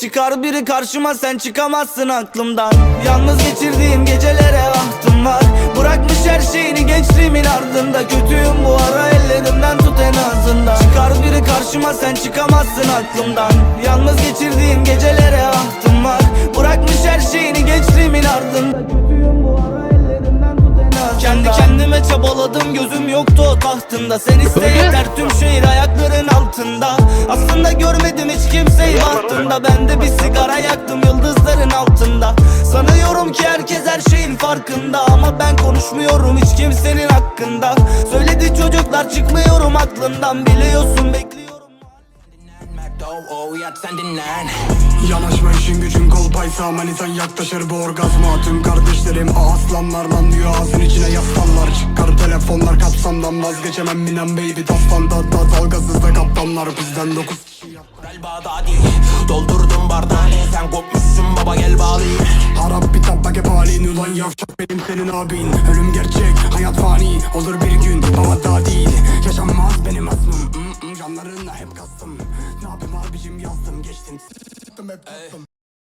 Çıkar biri karşıma sen çıkamazsın aklımdan. Yalnız geçirdiğim gecelere ahtım var. Bırakmış her şeyini gençliğimin ardında. Kötüyüm bu ara ellerimden tut en azından. Çıkar biri karşıma sen çıkamazsın aklımdan. Yalnız geçirdiğim gecelere ahtım var. Bırakmış her şeyini gençliğimin ardında. Kötüyüm bu ara ellerimden tut en azından. Kendi kendime çabaladım gözüm yoktu o tahtında. Sen iste yeter tüm şehir ayakların altında Aslında görmedim hiç kimseyi bahtında Ben de bir sigara yaktım yıldızların altında. Sanıyorum ki herkes her şeyin farkında. Ama ben konuşmuyorum hiç kimsenin hakkında. Söyledi çocuklar çıkmıyorum aklından Biliyorsun bekliyorum. Yanaşma işin gücün kolpaysa manitan yaklaşır bu orgazma. Tüm kardeşlerim aslanlardan diyor ağzın içine yaslanlar telefonlar kapsamdan vazgeçemem minen baby Taslanda da dalgasız da kaptanlar bizden dokuz El Bağdadi Doldurdum bardağını. Sen kopmuşsun baba gel bağlayayım. Harap bir tabak hep halin. Ulan yavşak benim senin abin. Ölüm gerçek hayat fani. Olur bir gün daha değil Yaşanmaz benim aslım. Mm, mm, Canlarına hep kastım. Ne yapayım abicim yazdım geçtim. S**tim hep tattım